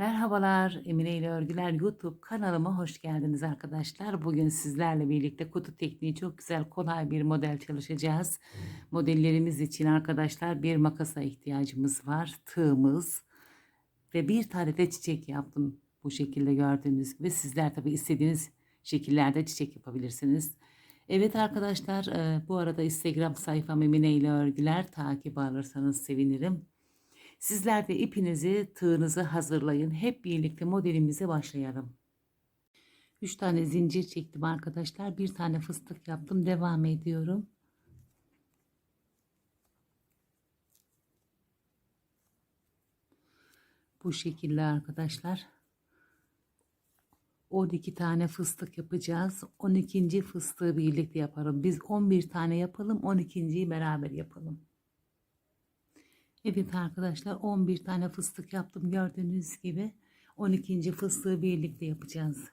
Merhabalar, Emine ile Örgüler YouTube kanalıma hoş geldiniz arkadaşlar. Bugün sizlerle birlikte kutu tekniği çok güzel, kolay bir model çalışacağız. Modellerimiz için arkadaşlar bir makasa ihtiyacımız var, tığımız ve bir tane de çiçek yaptım. Bu şekilde gördüğünüz gibi sizler tabi istediğiniz şekillerde çiçek yapabilirsiniz. Evet arkadaşlar, e, bu arada Instagram sayfam Emine ile Örgüler takip alırsanız sevinirim. Sizler de ipinizi, tığınızı hazırlayın. Hep birlikte modelimize başlayalım. 3 tane zincir çektim arkadaşlar. Bir tane fıstık yaptım. Devam ediyorum. Bu şekilde arkadaşlar. 12 tane fıstık yapacağız. 12. fıstığı birlikte yaparım. Biz 11 tane yapalım. 12.yi beraber yapalım. Evet arkadaşlar 11 tane fıstık yaptım gördüğünüz gibi 12. fıstığı birlikte yapacağız.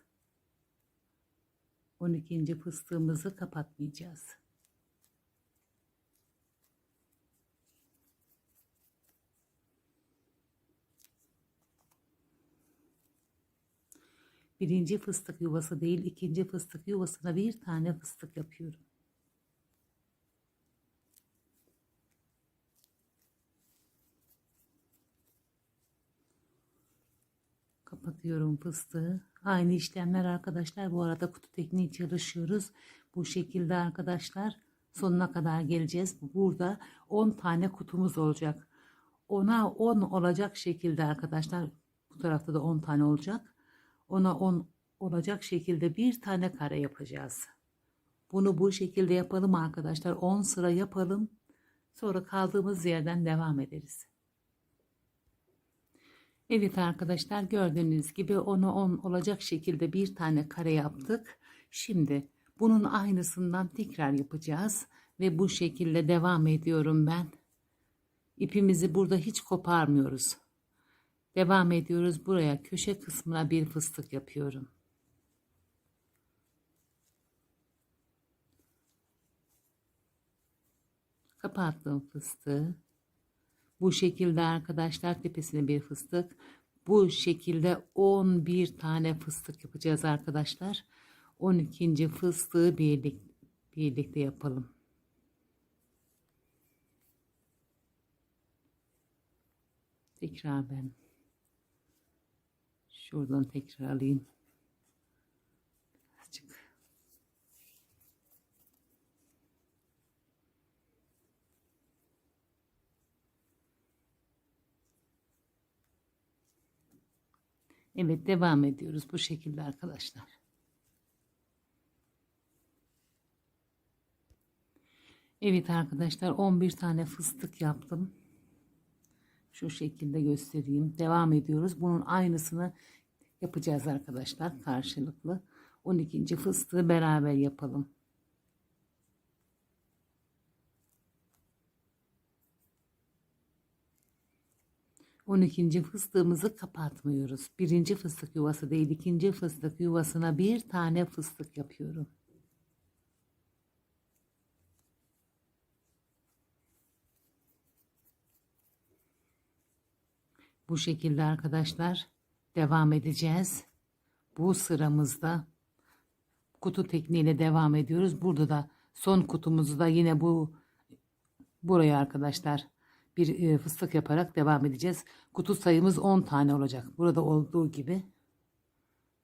12. fıstığımızı kapatmayacağız. Birinci fıstık yuvası değil ikinci fıstık yuvasına bir tane fıstık yapıyorum. Kapatıyorum fıstığı. Aynı işlemler arkadaşlar. Bu arada kutu tekniği çalışıyoruz. Bu şekilde arkadaşlar sonuna kadar geleceğiz. Burada 10 tane kutumuz olacak. Ona 10 olacak şekilde arkadaşlar. Bu tarafta da 10 tane olacak. Ona 10 olacak şekilde bir tane kare yapacağız. Bunu bu şekilde yapalım arkadaşlar. 10 sıra yapalım. Sonra kaldığımız yerden devam ederiz. Evet arkadaşlar gördüğünüz gibi onu 10 olacak şekilde bir tane kare yaptık. Şimdi bunun aynısından tekrar yapacağız ve bu şekilde devam ediyorum ben. İpimizi burada hiç koparmıyoruz. Devam ediyoruz. Buraya köşe kısmına bir fıstık yapıyorum. Kapattım fıstığı. Bu şekilde arkadaşlar tepesine bir fıstık. Bu şekilde 11 tane fıstık yapacağız arkadaşlar. 12. fıstığı birlik, birlikte yapalım. Tekrar ben şuradan tekrar alayım. Azıcık. Evet devam ediyoruz bu şekilde arkadaşlar. Evet arkadaşlar 11 tane fıstık yaptım. Şu şekilde göstereyim. Devam ediyoruz. Bunun aynısını yapacağız arkadaşlar karşılıklı. 12. fıstığı beraber yapalım. 12. fıstığımızı kapatmıyoruz. Birinci fıstık yuvası değil ikinci fıstık yuvasına bir tane fıstık yapıyorum. Bu şekilde arkadaşlar devam edeceğiz. Bu sıramızda kutu tekniğiyle devam ediyoruz. Burada da son kutumuzu da yine bu buraya arkadaşlar bir e, fıstık yaparak devam edeceğiz. Kutu sayımız 10 tane olacak. Burada olduğu gibi.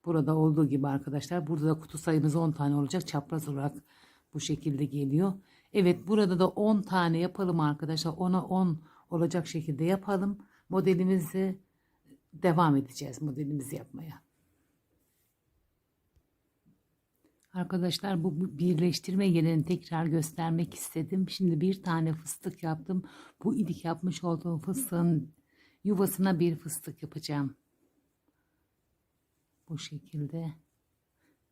Burada olduğu gibi arkadaşlar. Burada da kutu sayımız 10 tane olacak. Çapraz olarak bu şekilde geliyor. Evet burada da 10 tane yapalım arkadaşlar. Ona 10 olacak şekilde yapalım. Modelimizi devam edeceğiz modelimizi yapmaya. Arkadaşlar bu birleştirme yerini tekrar göstermek istedim. Şimdi bir tane fıstık yaptım. Bu idik yapmış olduğum fıstığın yuvasına bir fıstık yapacağım. Bu şekilde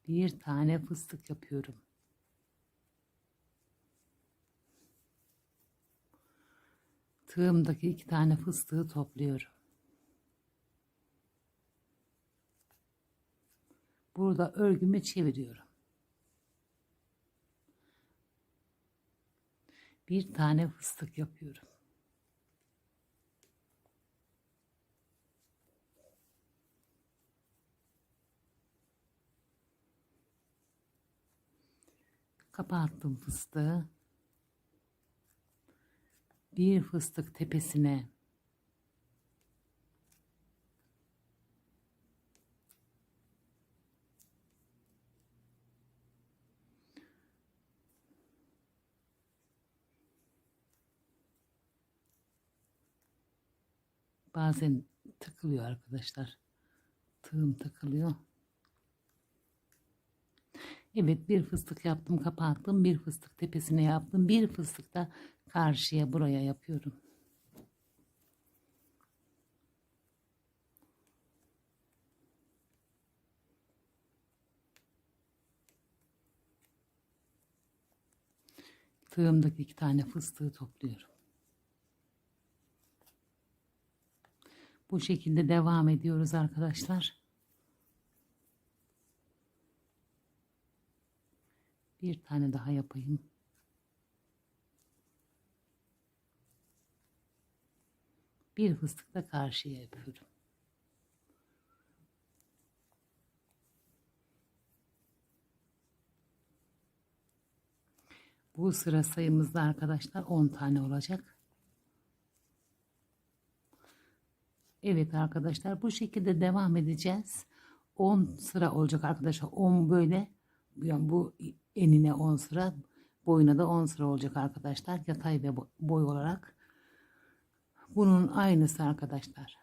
bir tane fıstık yapıyorum. Tığımdaki iki tane fıstığı topluyorum. Burada örgümü çeviriyorum. bir tane fıstık yapıyorum. Kapattım fıstığı. Bir fıstık tepesine bazen takılıyor arkadaşlar. Tığım takılıyor. Evet bir fıstık yaptım kapattım. Bir fıstık tepesine yaptım. Bir fıstık da karşıya buraya yapıyorum. Tığımdaki iki tane fıstığı topluyorum. Bu şekilde devam ediyoruz arkadaşlar. Bir tane daha yapayım. Bir fıstık da karşıya yapıyorum. Bu sıra sayımızda arkadaşlar 10 tane olacak. Evet arkadaşlar bu şekilde devam edeceğiz. 10 sıra olacak arkadaşlar. 10 böyle yani bu enine 10 sıra boyuna da 10 sıra olacak arkadaşlar. Yatay ve boy olarak. Bunun aynısı arkadaşlar.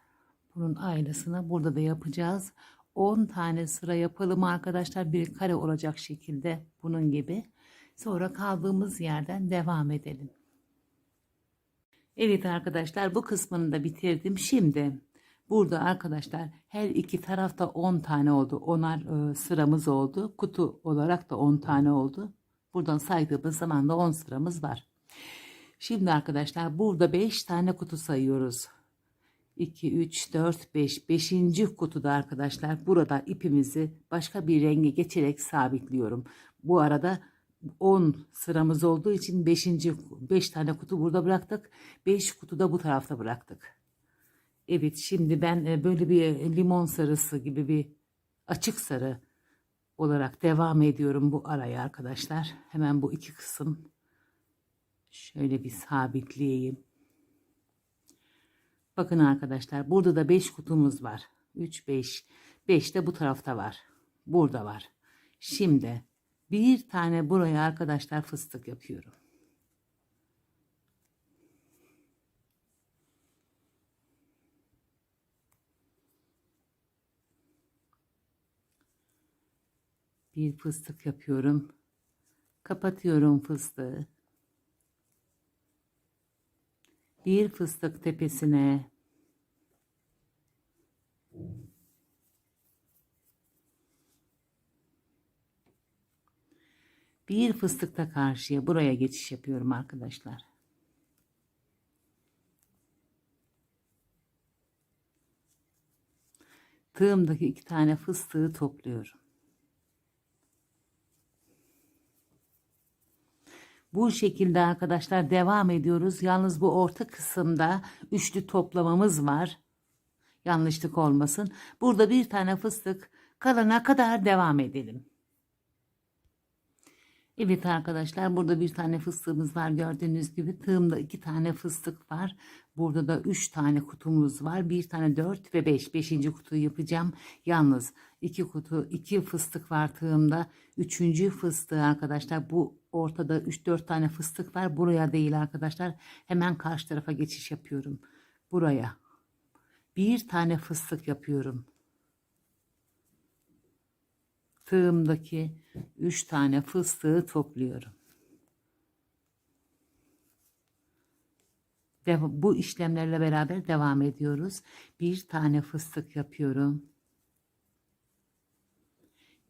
Bunun aynısını burada da yapacağız. 10 tane sıra yapalım arkadaşlar. Bir kare olacak şekilde bunun gibi. Sonra kaldığımız yerden devam edelim. Evet arkadaşlar bu kısmını da bitirdim. Şimdi burada arkadaşlar her iki tarafta 10 tane oldu. Onar e, sıramız oldu. Kutu olarak da 10 tane oldu. Buradan saydığımız zaman da 10 sıramız var. Şimdi arkadaşlar burada 5 tane kutu sayıyoruz. 2, 3, 4, 5. 5. kutuda arkadaşlar burada ipimizi başka bir renge geçerek sabitliyorum. Bu arada 10 sıramız olduğu için 5. 5 tane kutu burada bıraktık. 5 kutu da bu tarafta bıraktık. Evet şimdi ben e, böyle bir limon sarısı gibi bir açık sarı olarak devam ediyorum bu araya arkadaşlar. Hemen bu iki kısım şöyle bir sabitleyeyim. Bakın arkadaşlar burada da 5 kutumuz var. 3 5 5 de bu tarafta var. Burada var. Şimdi bir tane buraya arkadaşlar fıstık yapıyorum. Bir fıstık yapıyorum. Kapatıyorum fıstığı. Bir fıstık tepesine bir fıstıkta karşıya buraya geçiş yapıyorum arkadaşlar. Tığımdaki iki tane fıstığı topluyorum. Bu şekilde arkadaşlar devam ediyoruz. Yalnız bu orta kısımda üçlü toplamamız var. Yanlışlık olmasın. Burada bir tane fıstık kalana kadar devam edelim. Evet arkadaşlar burada bir tane fıstığımız var gördüğünüz gibi tığımda iki tane fıstık var. Burada da üç tane kutumuz var. Bir tane dört ve beş. Beşinci kutuyu yapacağım. Yalnız iki kutu iki fıstık var tığımda. Üçüncü fıstığı arkadaşlar bu ortada üç dört tane fıstık var. Buraya değil arkadaşlar. Hemen karşı tarafa geçiş yapıyorum. Buraya. Bir tane fıstık yapıyorum. tığımdaki 3 tane fıstığı topluyorum. Ve bu işlemlerle beraber devam ediyoruz. Bir tane fıstık yapıyorum.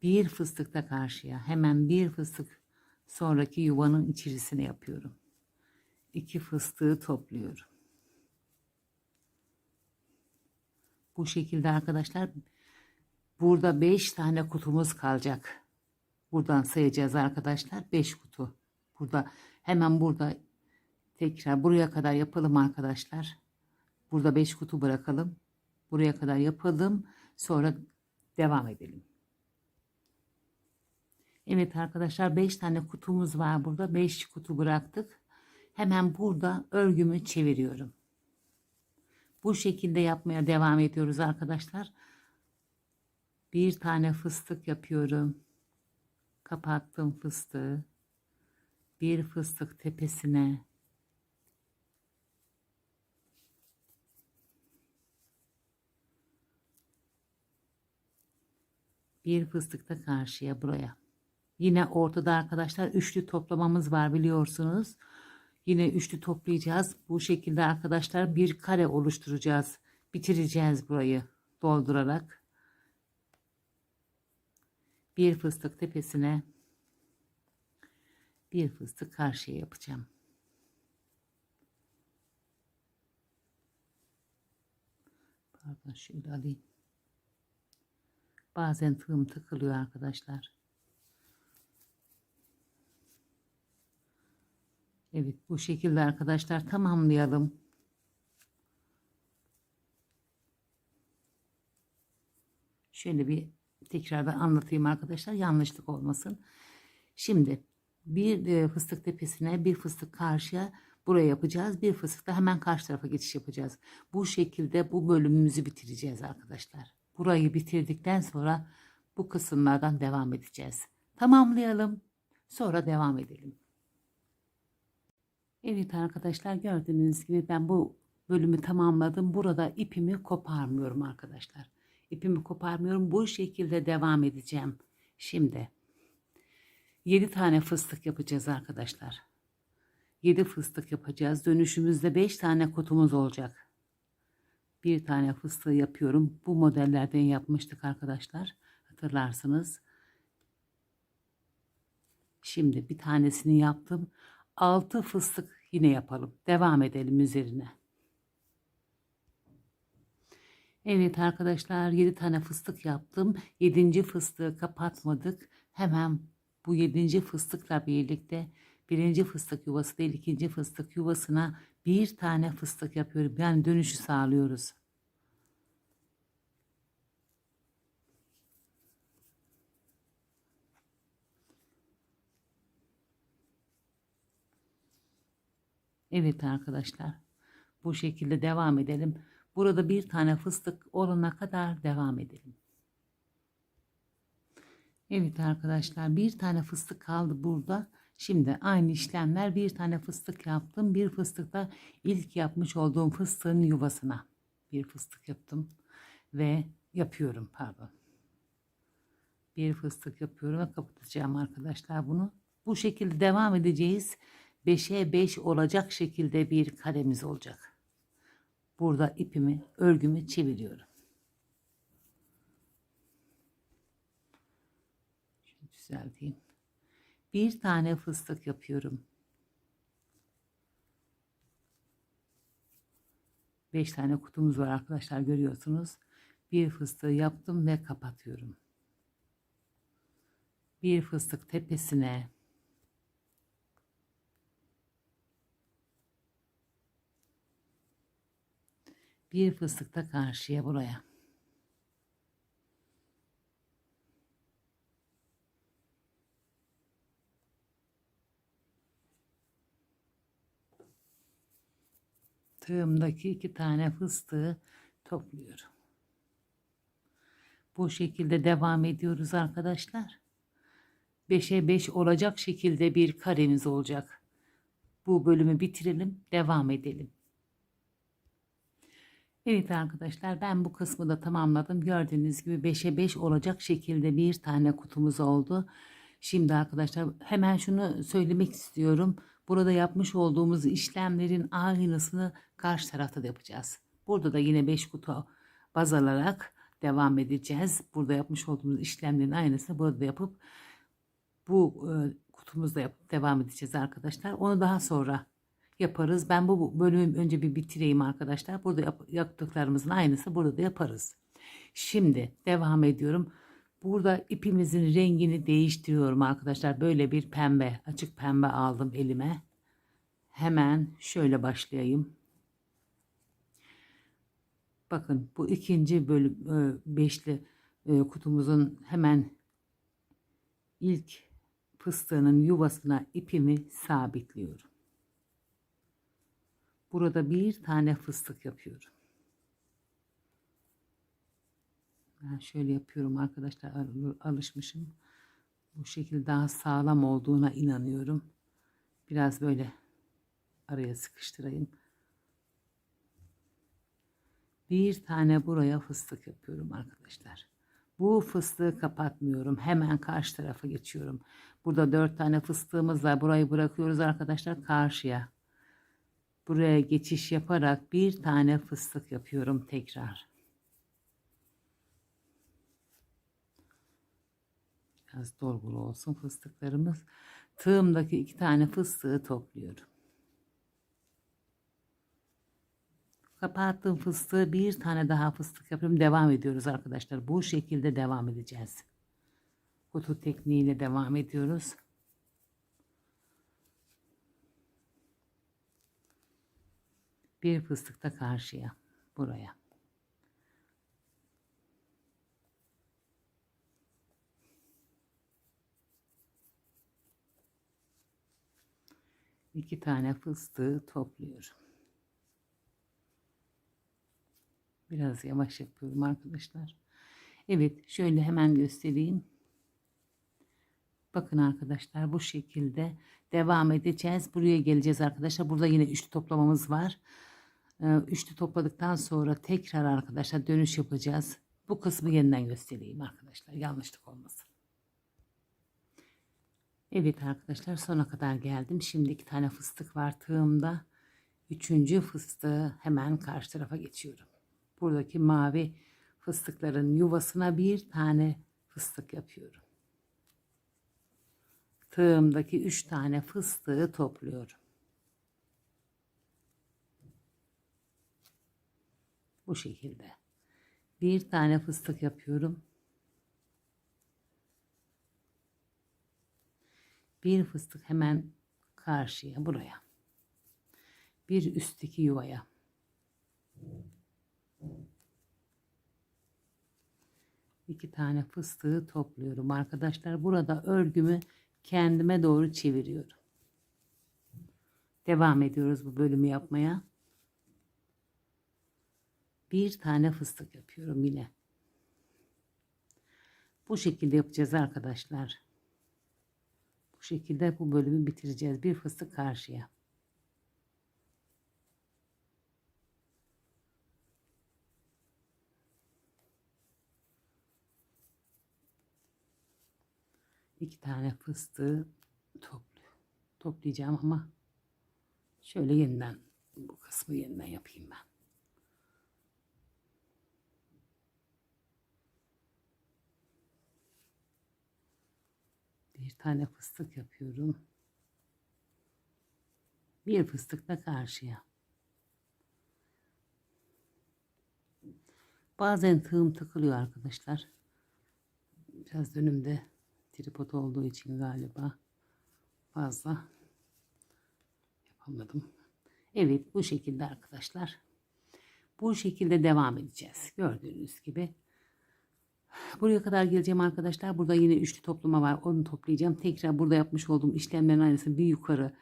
Bir fıstık da karşıya. Hemen bir fıstık sonraki yuvanın içerisine yapıyorum. İki fıstığı topluyorum. Bu şekilde arkadaşlar Burada 5 tane kutumuz kalacak. Buradan sayacağız arkadaşlar. 5 kutu. Burada hemen burada tekrar buraya kadar yapalım arkadaşlar. Burada 5 kutu bırakalım. Buraya kadar yapalım. Sonra devam edelim. Evet arkadaşlar 5 tane kutumuz var burada. 5 kutu bıraktık. Hemen burada örgümü çeviriyorum. Bu şekilde yapmaya devam ediyoruz arkadaşlar. Bir tane fıstık yapıyorum. Kapattım fıstığı. Bir fıstık tepesine. Bir fıstık da karşıya buraya. Yine ortada arkadaşlar üçlü toplamamız var biliyorsunuz. Yine üçlü toplayacağız. Bu şekilde arkadaşlar bir kare oluşturacağız. Bitireceğiz burayı doldurarak. Bir fıstık tepesine bir fıstık karşıya yapacağım. Pardon şöyle alayım. Bazen tığım takılıyor arkadaşlar. Evet bu şekilde arkadaşlar tamamlayalım. Şöyle bir tekrardan anlatayım arkadaşlar yanlışlık olmasın. Şimdi bir e, fıstık tepesine bir fıstık karşıya buraya yapacağız. Bir fıstık da hemen karşı tarafa geçiş yapacağız. Bu şekilde bu bölümümüzü bitireceğiz arkadaşlar. Burayı bitirdikten sonra bu kısımlardan devam edeceğiz. Tamamlayalım. Sonra devam edelim. Evet arkadaşlar gördüğünüz gibi ben bu bölümü tamamladım. Burada ipimi koparmıyorum arkadaşlar. İpimi koparmıyorum. Bu şekilde devam edeceğim. Şimdi 7 tane fıstık yapacağız arkadaşlar. 7 fıstık yapacağız. Dönüşümüzde 5 tane kutumuz olacak. Bir tane fıstığı yapıyorum. Bu modellerden yapmıştık arkadaşlar. Hatırlarsınız. Şimdi bir tanesini yaptım. 6 fıstık yine yapalım. Devam edelim üzerine. Evet arkadaşlar 7 tane fıstık yaptım. 7. fıstığı kapatmadık. Hemen bu 7. fıstıkla birlikte birinci fıstık yuvası değil ikinci fıstık yuvasına bir tane fıstık yapıyorum. Yani dönüşü sağlıyoruz. Evet arkadaşlar. Bu şekilde devam edelim. Burada bir tane fıstık olana kadar devam edelim. Evet arkadaşlar bir tane fıstık kaldı burada. Şimdi aynı işlemler bir tane fıstık yaptım. Bir fıstık da ilk yapmış olduğum fıstığın yuvasına bir fıstık yaptım ve yapıyorum pardon. Bir fıstık yapıyorum ve kapatacağım arkadaşlar bunu. Bu şekilde devam edeceğiz. 5'e 5 olacak şekilde bir karemiz olacak. Burada ipimi, örgümü çeviriyorum. Şunu düzelteyim. Bir tane fıstık yapıyorum. 5 tane kutumuz var arkadaşlar görüyorsunuz. Bir fıstığı yaptım ve kapatıyorum. Bir fıstık tepesine Bir fıstık da karşıya buraya. Tığımdaki iki tane fıstığı topluyorum. Bu şekilde devam ediyoruz arkadaşlar. 5'e 5 olacak şekilde bir karemiz olacak. Bu bölümü bitirelim, devam edelim. Evet arkadaşlar ben bu kısmı da tamamladım. Gördüğünüz gibi 5'e 5 olacak şekilde bir tane kutumuz oldu. Şimdi arkadaşlar hemen şunu söylemek istiyorum. Burada yapmış olduğumuz işlemlerin aynısını karşı tarafta da yapacağız. Burada da yine 5 kutu baz alarak devam edeceğiz. Burada yapmış olduğumuz işlemlerin aynısını burada yapıp bu e, kutumuzda yapıp devam edeceğiz arkadaşlar. Onu daha sonra yaparız. Ben bu bölümü önce bir bitireyim arkadaşlar. Burada yap yaptıklarımızın aynısı burada da yaparız. Şimdi devam ediyorum. Burada ipimizin rengini değiştiriyorum arkadaşlar. Böyle bir pembe, açık pembe aldım elime. Hemen şöyle başlayayım. Bakın bu ikinci bölüm e, beşli e, kutumuzun hemen ilk fıstığının yuvasına ipimi sabitliyorum. Burada bir tane fıstık yapıyorum. Ben şöyle yapıyorum arkadaşlar al- alışmışım. Bu şekilde daha sağlam olduğuna inanıyorum. Biraz böyle araya sıkıştırayım. Bir tane buraya fıstık yapıyorum arkadaşlar. Bu fıstığı kapatmıyorum. Hemen karşı tarafa geçiyorum. Burada dört tane fıstığımız var. Burayı bırakıyoruz arkadaşlar karşıya. Buraya geçiş yaparak bir tane fıstık yapıyorum tekrar. Biraz dolgulu olsun fıstıklarımız. Tığımdaki iki tane fıstığı topluyorum. Kapattığım fıstığı bir tane daha fıstık yapıyorum. Devam ediyoruz arkadaşlar. Bu şekilde devam edeceğiz. Kutu tekniğiyle devam ediyoruz. Bir fıstık da karşıya. Buraya. İki tane fıstığı topluyorum. Biraz yavaş yapıyorum arkadaşlar. Evet şöyle hemen göstereyim. Bakın arkadaşlar bu şekilde devam edeceğiz. Buraya geleceğiz arkadaşlar. Burada yine üçlü toplamamız var. Ee, Üçlü topladıktan sonra tekrar arkadaşlar dönüş yapacağız. Bu kısmı yeniden göstereyim arkadaşlar. Yanlışlık olmasın. Evet arkadaşlar sona kadar geldim. Şimdi iki tane fıstık var tığımda. Üçüncü fıstığı hemen karşı tarafa geçiyorum. Buradaki mavi fıstıkların yuvasına bir tane fıstık yapıyorum. Tığımdaki üç tane fıstığı topluyorum. Bu şekilde. Bir tane fıstık yapıyorum. Bir fıstık hemen karşıya buraya. Bir üstteki yuvaya. İki tane fıstığı topluyorum arkadaşlar. Burada örgümü kendime doğru çeviriyorum. Devam ediyoruz bu bölümü yapmaya. Bir tane fıstık yapıyorum yine. Bu şekilde yapacağız arkadaşlar. Bu şekilde bu bölümü bitireceğiz. Bir fıstık karşıya. iki tane fıstığı topluyor. Toplayacağım ama şöyle yeniden bu kısmı yeniden yapayım ben. Bir tane fıstık yapıyorum. Bir fıstık da karşıya. Bazen tığım takılıyor arkadaşlar. Biraz önümde tripod olduğu için galiba fazla yapamadım. Evet bu şekilde arkadaşlar. Bu şekilde devam edeceğiz. Gördüğünüz gibi. Buraya kadar geleceğim arkadaşlar. Burada yine üçlü toplama var. Onu toplayacağım. Tekrar burada yapmış olduğum işlemlerin aynısını bir yukarı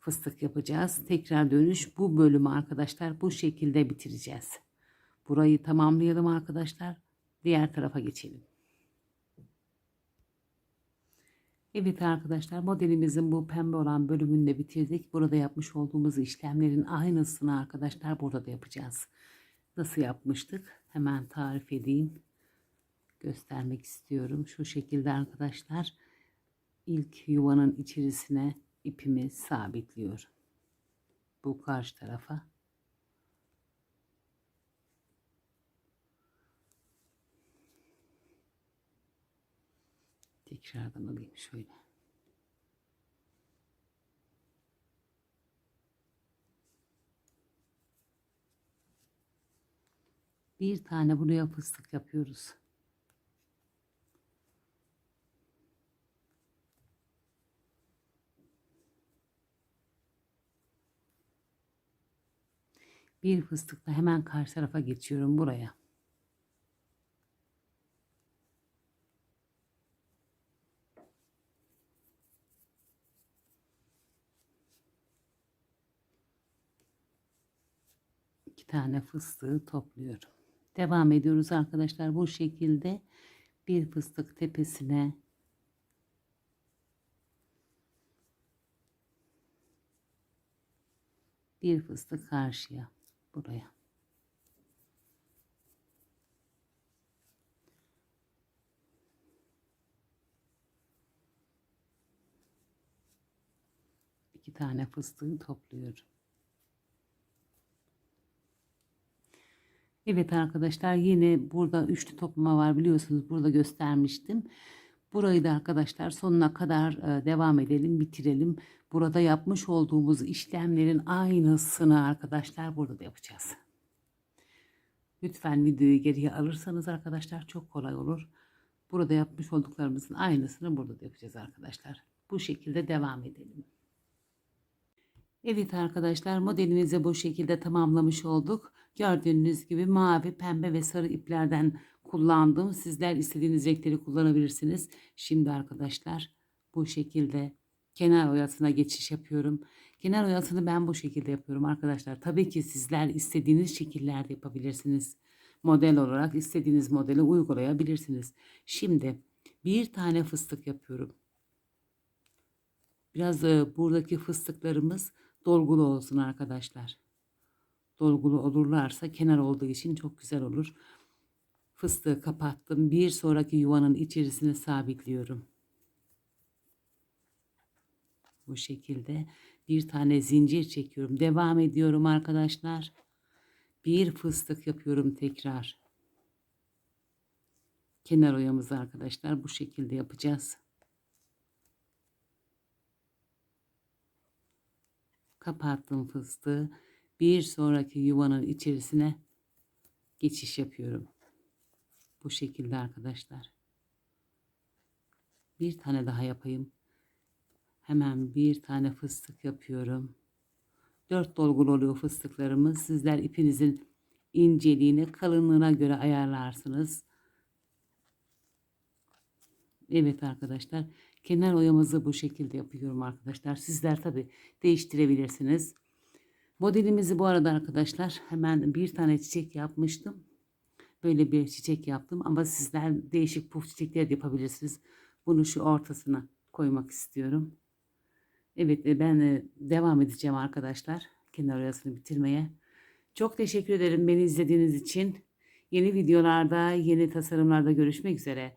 fıstık yapacağız. Tekrar dönüş. Bu bölümü arkadaşlar bu şekilde bitireceğiz. Burayı tamamlayalım arkadaşlar. Diğer tarafa geçelim. Evet arkadaşlar modelimizin bu pembe olan bölümünü de bitirdik. Burada yapmış olduğumuz işlemlerin aynısını arkadaşlar burada da yapacağız. Nasıl yapmıştık? Hemen tarif edeyim. Göstermek istiyorum. Şu şekilde arkadaşlar ilk yuvanın içerisine ipimi sabitliyorum. Bu karşı tarafa. Tekrardan alayım şöyle. Bir tane buraya fıstık yapıyoruz. bir fıstıkla hemen karşı tarafa geçiyorum buraya. İki tane fıstığı topluyorum. Devam ediyoruz arkadaşlar. Bu şekilde bir fıstık tepesine bir fıstık karşıya buraya. İki tane fıstığı topluyorum. Evet arkadaşlar yine burada üçlü toplama var biliyorsunuz burada göstermiştim. Burayı da arkadaşlar sonuna kadar e, devam edelim bitirelim. Burada yapmış olduğumuz işlemlerin aynısını arkadaşlar burada da yapacağız. Lütfen videoyu geriye alırsanız arkadaşlar çok kolay olur. Burada yapmış olduklarımızın aynısını burada da yapacağız arkadaşlar. Bu şekilde devam edelim. Evet arkadaşlar modelimizi bu şekilde tamamlamış olduk. Gördüğünüz gibi mavi, pembe ve sarı iplerden kullandım. Sizler istediğiniz renkleri kullanabilirsiniz. Şimdi arkadaşlar bu şekilde kenar oyasına geçiş yapıyorum. Kenar oyasını ben bu şekilde yapıyorum arkadaşlar. Tabii ki sizler istediğiniz şekillerde yapabilirsiniz. Model olarak istediğiniz modeli uygulayabilirsiniz. Şimdi bir tane fıstık yapıyorum. Biraz e, buradaki fıstıklarımız dolgulu olsun arkadaşlar. Dolgulu olurlarsa kenar olduğu için çok güzel olur. Fıstığı kapattım. Bir sonraki yuvanın içerisine sabitliyorum. Bu şekilde bir tane zincir çekiyorum. Devam ediyorum arkadaşlar. Bir fıstık yapıyorum tekrar. Kenar oyamızı arkadaşlar bu şekilde yapacağız. Kapattım fıstığı. Bir sonraki yuvanın içerisine geçiş yapıyorum. Bu şekilde arkadaşlar. Bir tane daha yapayım. Hemen bir tane fıstık yapıyorum. Dört dolgulu oluyor fıstıklarımız. Sizler ipinizin inceliğine, kalınlığına göre ayarlarsınız. Evet arkadaşlar. Kenar oyamızı bu şekilde yapıyorum arkadaşlar. Sizler tabi değiştirebilirsiniz. Modelimizi bu arada arkadaşlar hemen bir tane çiçek yapmıştım. Böyle bir çiçek yaptım ama sizler değişik puf çiçekler de yapabilirsiniz. Bunu şu ortasına koymak istiyorum. Evet e, ben e, devam edeceğim arkadaşlar. Kenar oyasını bitirmeye. Çok teşekkür ederim beni izlediğiniz için. Yeni videolarda, yeni tasarımlarda görüşmek üzere.